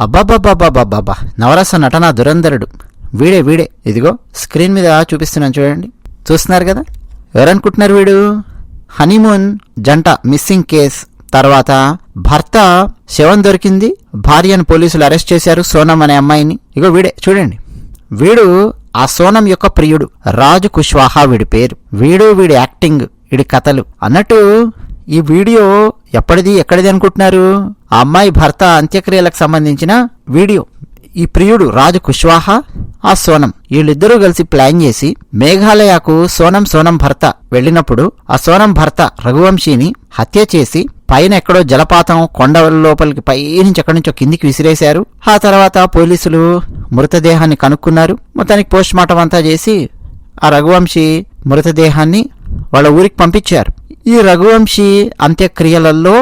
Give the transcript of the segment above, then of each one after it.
అబ్బాబ్బాబ్బాబ్బాబ్బా నవరస నటన దురంధరుడు. వీడే వీడే. ఇదిగో స్క్రీన్ మీద చూపిస్తున్నాను చూడండి. చూస్తున్నారు కదా? ఎవరనుకుంటున్నారు వీడు? హనీమూన్ జంట మిస్సింగ్ కేస్. తర్వాత భర్త శవం దొరికింది. భార్యను పోలీసులు అరెస్ట్ చేశారు సోనం అనే అమ్మాయిని. ఇగో వీడే చూడండి. వీడు ఆ సోనం యొక్క ప్రియుడు. రాజు కుష్వాహా వీడి పేరు. వీడు వీడి యాక్టింగ్ వీడి కథలు. అన్నట్టు ఈ వీడియో ఎప్పటిది ఎక్కడిది అనుకుంటున్నారు? ఆ అమ్మాయి భర్త అంత్యక్రియలకు సంబంధించిన వీడియో. ఈ ప్రియుడు రాజు కుష్వాహా ఆ సోనం. వీళ్ళిద్దరూ కలిసి ప్లాన్ చేసి మేఘాలయకు సోనం సోనం భర్త వెళ్ళినప్పుడు ఆ సోనం భర్త రఘువంశీని హత్య చేసి పైన ఎక్కడో జలపాతం కొండ లోపలికి పైనుంచి ఎక్కడి నుంచో కిందికి విసిరేశారు. ఆ తర్వాత పోలీసులు మృతదేహాన్ని కనుక్కున్నారు. మొత్తానికి పోస్ట్ మార్టం అంతా చేసి ఆ రఘువంశీ మృతదేహాన్ని వాళ్ళ ఊరికి పంపించారు. ఈ రఘువంశీ అంత్యక్రియలలో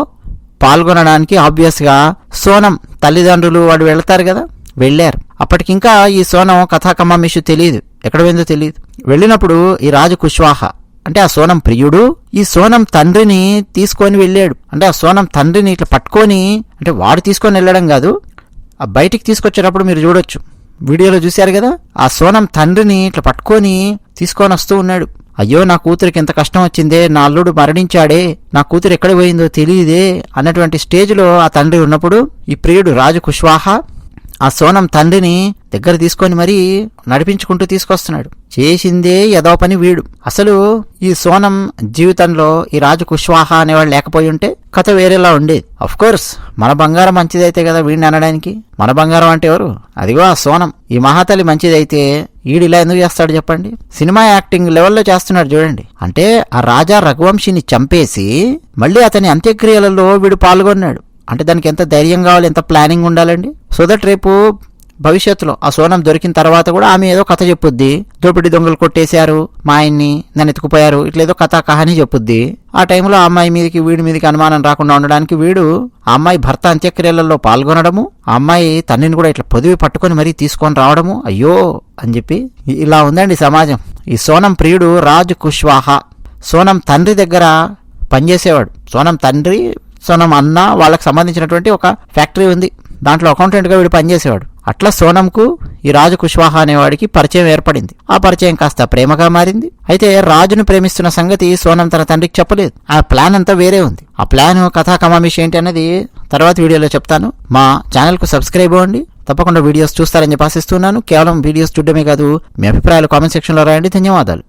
పాల్గొనడానికి ఆబ్వియస్గా సోనం తల్లిదండ్రులు వాడు వెళ్తారు కదా వెళ్ళారు. అప్పటికింకా ఈ సోనం కథాకమ్మమిషు తెలియదు. ఎక్కడ పోయిందో తెలియదు. వెళ్ళినప్పుడు ఈ రాజు కుష్వాహ అంటే ఆ సోనం ప్రియుడు ఈ సోనం తండ్రిని తీసుకొని వెళ్ళాడు. అంటే ఆ సోనం తండ్రిని ఇట్లా పట్టుకొని అంటే వాడు తీసుకొని వెళ్ళడం కాదు ఆ బయటికి తీసుకొచ్చేటప్పుడు మీరు చూడొచ్చు. వీడియోలో చూశారు కదా ఆ సోనం తండ్రిని ఇట్లా పట్టుకొని తీసుకొని వస్తూ ఉన్నాడు. అయ్యో నా కూతురికి ఎంత కష్టం వచ్చిందే నా అల్లుడు మరణించాడే నా కూతురు ఎక్కడ పోయిందో తెలియదే అన్నటువంటి స్టేజ్లో ఆ తండ్రి ఉన్నప్పుడు ఈ ప్రియుడు రాజు కుష్వాహ ఆ సోనం తండ్రిని దగ్గర తీసుకొని మరీ నడిపించుకుంటూ తీసుకొస్తున్నాడు. చేసిందే ఏదో పని వీడు. అసలు ఈ సోనం జీవితంలో ఈ రాజు కుష్వాహ అనేవాడు లేకపోయి ఉంటే కథ వేరేలా ఉండేది. అఫ్ కోర్స్ మన బంగారం మంచిదైతే కదా వీడిని అనడానికి. మన బంగారం అంటే ఎవరు? అదిగో ఆ సోనం. ఈ మహాతల్లి మంచిదైతే ఈడు ఇలా ఎందుకు చేస్తాడు చెప్పండి? సినిమా యాక్టింగ్ లెవెల్లో చేస్తున్నాడు చూడండి. అంటే ఆ రాజా రఘువంశిని చంపేసి మళ్ళీ అతని అంత్యక్రియలలో వీడు పాల్గొన్నాడు. అంటే దానికి ఎంత ధైర్యం కావాలి ఎంత ప్లానింగ్ ఉండాలండి? సో దట్ రేపు భవిష్యత్తులో ఆ సోనం దొరికిన తర్వాత కూడా ఆమె ఏదో కథ చెప్పుద్ది. దోపిడి దొంగలు కొట్టేశారు మా ఆయన్ని నన్ను ఎత్తుకుపోయారు ఇట్లా ఏదో కథ కహాని చెప్పుద్ది. ఆ టైంలో అమ్మాయి మీదకి వీడి మీదకి అనుమానం రాకుండా ఉండడానికి వీడు ఆ అమ్మాయి భర్త అంత్యక్రియలలో పాల్గొనడము ఆ అమ్మాయి తన్నిని కూడా ఇట్లా పొదివి పట్టుకొని మరీ తీసుకొని రావడము అయ్యో అని చెప్పి ఇలా ఉందండి సమాజం. ఈ సోనం ప్రియుడు రాజు కుష్వాహా. సోనం తండ్రి దగ్గర పనిచేసేవాడు. సోనం తండ్రి సోనం అన్న వాళ్ళకి సంబంధించినటువంటి ఒక ఫ్యాక్టరీ ఉంది. దాంట్లో అకౌంటెంట్గా వీడు పనిచేసేవాడు. అట్లా సోనంకు ఈ రాజు కుష్వాహా అనేవాడికి పరిచయం ఏర్పడింది. ఆ పరిచయం కాస్త ప్రేమగా మారింది. అయితే రాజును ప్రేమిస్తున్న సంగతి సోనం తన తండ్రికి చెప్పలేదు. ఆ ప్లాన్ అంతా వేరే ఉంది. ఆ ప్లాన్ కథాకమామిషి ఏంటి అనేది తర్వాత వీడియోలో చెప్తాను. మా ఛానల్కు సబ్స్క్రైబ్ అవ్వండి. తప్పకుండా వీడియోస్ చూస్తారని చెప్పి ఆశిస్తున్నాను. కేవలం వీడియోస్ చూడడమే కాదు మీ అభిప్రాయాలు కామెంట్ సెక్షన్లో రాయండి. ధన్యవాదాలు.